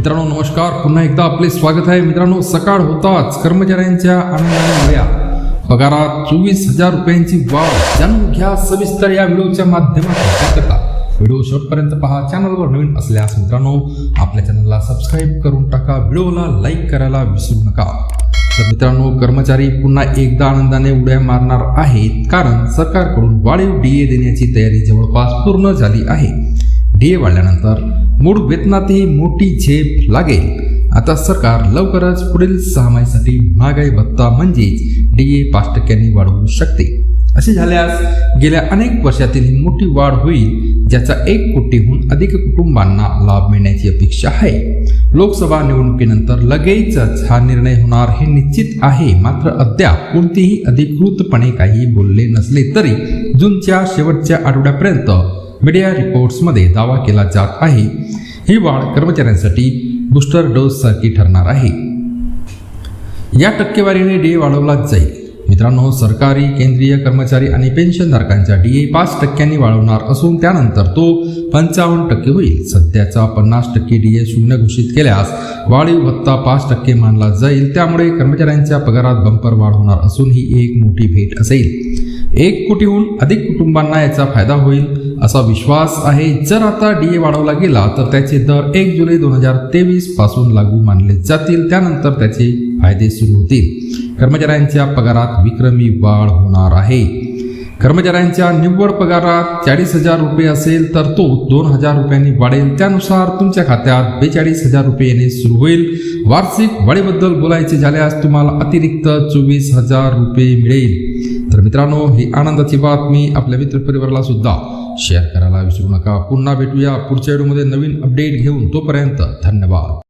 मित्रांनो नमस्कार. पुन्हा एकदा आपले स्वागत आहे. मित्रांनो सकाळ होताच. कर्मचाऱ्यांच्या आनंदाने नव्या पगारात चोवीस हजार रुपयांची वाढ. जाणून घ्या सविस्तर या व्हिडिओच्या माध्यमातून. व्हिडिओ शेवटपर्यंत पहा. चॅनलवर नवीन असल्यास मित्रांनो आपल्या चॅनलला सबस्क्राईब करून टाका. व्हिडिओला लाईक करायला विसरू नका. तर मित्रांनो कर्मचारी पुन्हा एकदा आनंदाने उड्या मारणार आहेत. कारण सरकारकडून वाढीव डीए देण्याची तयारी जवळपास पूर्ण झाली आहे. डीए वाढल्यानंतर मूळ वेतनातही मोठी झेप लागेल. आता सरकार लवकरच पुढील सहामाहीसाठी महागाई भत्ता म्हणजेच डीए पाच टक्क्यांनी वाढवू शकते. असे झाल्यास गेल्या अनेक वर्षातील ही मोठी वाढ होईल ज्याचा एक कोटीहून अधिक कुटुंबांना लाभ मिळण्याची अपेक्षा आहे. लोकसभा निवडणुकीनंतर लगेचच हा निर्णय होणार हे निश्चित आहे. मात्र अद्याप कोणतीही अधिकृतपणे काही बोलले नसले तरी जूनच्या शेवटच्या आठवड्यापर्यंत मीडिया रिपोर्ट्समध्ये दावा केला जात आहे. ही वाढ कर्मचाऱ्यांसाठी बूस्टर डोस सारखी ठरणार आहे. या टक्केवारीने डीए वाढवला जाईल. मित्रांनो सरकारी केंद्रीय कर्मचारी आणि पेन्शनधारकांचा ए पाच टक्क्यांनी वाढवणार असून त्यानंतर तो पंचावन्न टक्के होईल. सध्याचा पन्नास टक्के डी ए शून्य घोषित केल्यास वाढीव भत्ता पाच टक्के मानला जाईल. त्यामुळे कर्मचाऱ्यांच्या पगारात बंपर वाढ होणार असून ही एक मोठी भेट असेल. एक कोटीहून अधिक कुटुंबांना याचा फायदा होईल. असा विश्वास आहे. जर आता डीए वाढवला गेला तर त्याचे दर एक जुलै दोन हजार तेवीसपासून लागू मानले जातील. त्यानंतर त्याचे फायदे सुरू होतील. कर्मचाऱ्यांच्या पगारात विक्रमी वाढ होणार आहे. कर्मचाऱ्यांच्या निव्वळ पगारात चाळीस हजार रुपये असेल तर तो दोन हजार रुपयांनी वाढेल. त्यानुसार तुमच्या खात्यात बेचाळीस हजार रुपये येणे सुरू होईल. वार्षिक वाढीबद्दल बोलायचे झाल्यास तुम्हाला अतिरिक्त चोवीस हजार रुपये मिळेल. तर मित्रांनो ही आनंदाची बातमी आपल्या मित्रपरिवाराला सुद्धा शेअर करायला विसरू नका. पुन्हा भेटूया पुढच्या व्हिडिओमध्ये नवीन अपडेट घेऊन तोपर्यंत धन्यवाद.